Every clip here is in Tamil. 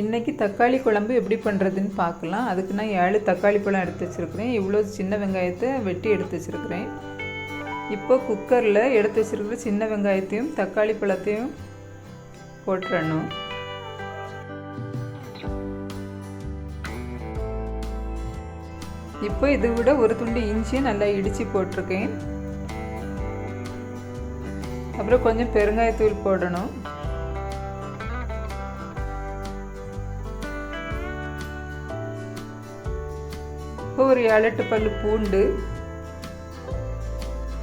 இன்றைக்கி தக்காளி குழம்பு எப்படி பண்ணுறதுன்னு பார்க்கலாம். அதுக்கு நான் ஏழு தக்காளி பழம் எடுத்து வச்சுருக்கிறேன். இவ்வளோ சின்ன வெங்காயத்தை வெட்டி எடுத்து வச்சுருக்கிறேன். இப்போ குக்கரில் எடுத்து வச்சுருக்கிற சின்ன வெங்காயத்தையும் தக்காளி பழத்தையும் போட்டுறணும். இப்போ இதை விட ஒரு துண்டு இஞ்சியும் நல்லா இடித்து போட்டிருக்கேன். அப்புறம் கொஞ்சம் பெருங்காயத்தூள் போடணும். ஒரு ஏழு எட்டு பல் பூண்டு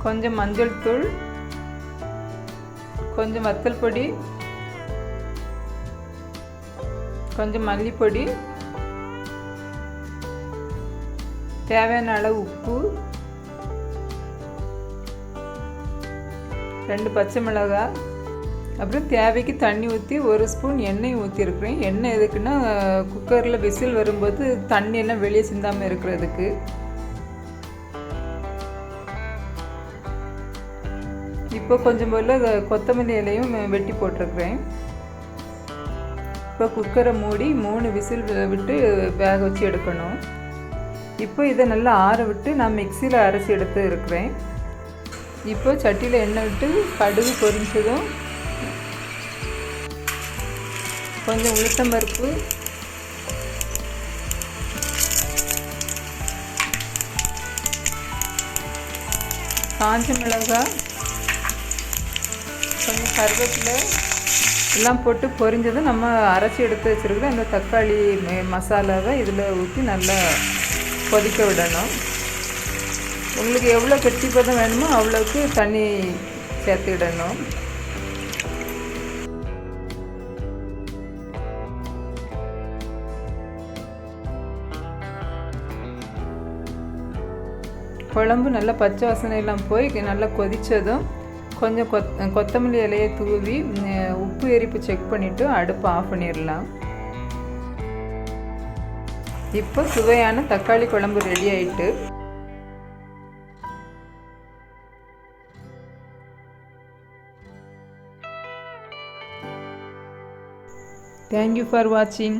கொஞ்சம் மஞ்சள் தூள் கொஞ்சம் வத்தல் பொடி கொஞ்சம் மல்லிப்பொடி தேவையான அளவு உப்பு ரெண்டு பச்சை மிளகாய் அப்புறம் தேவைக்கு தண்ணி ஊற்றி ஒரு ஸ்பூன் எண்ணெய் ஊற்றிருக்கிறேன் எண்ணெய் எதுக்குன்னா குக்கரில் விசில் வரும்போது தண்ணியெல்லாம் வெளியே சிந்தாமல் இருக்கிறதுக்கு. இப்போ கொஞ்சம் போல் கொத்தமல்லி இலையும் வெட்டி போட்டிருக்கிறேன். இப்போ குக்கரை மூடி மூணு விசில் விட்டு வேக வச்சு எடுக்கணும். இப்போ இதை நல்லா ஆற விட்டு நான் மிக்சியில் அரைச்சி எடுத்து இருக்கிறேன். இப்போ சட்டியில் எண்ணெய் விட்டு கடுகு பொரிஞ்சதும் கொஞ்சம் உளுத்தம்பருப்பு காஞ்ச மிளகாய் கொஞ்சம் கருவேப்பிலை. எல்லாம் போட்டு பொரிஞ்சதும் நம்ம அரைச்சி எடுத்து வச்சுருக்கிற அந்த தக்காளி மசாலாவை இதில் ஊற்றி நல்லா கொதிக்க விடணும். உங்களுக்கு எவ்வளோ கெட்டி பதம் வேணுமோ அவ்வளோக்கு தண்ணி சேர்த்துடணும் குழம்பு நல்லா பச்சை வாசனையெல்லாம் போய் நல்லா கொதித்ததும் கொஞ்சம் கொத் கொத்தமல்லி இலையை தூவி உப்பு எரிப்பு செக் பண்ணிவிட்டு அடுப்பு ஆஃப் பண்ணிடலாம். இப்போ சுவையான தக்காளி குழம்பு ரெடி ஆயிட்டு தேங்க்யூ ஃபார் வாட்சிங்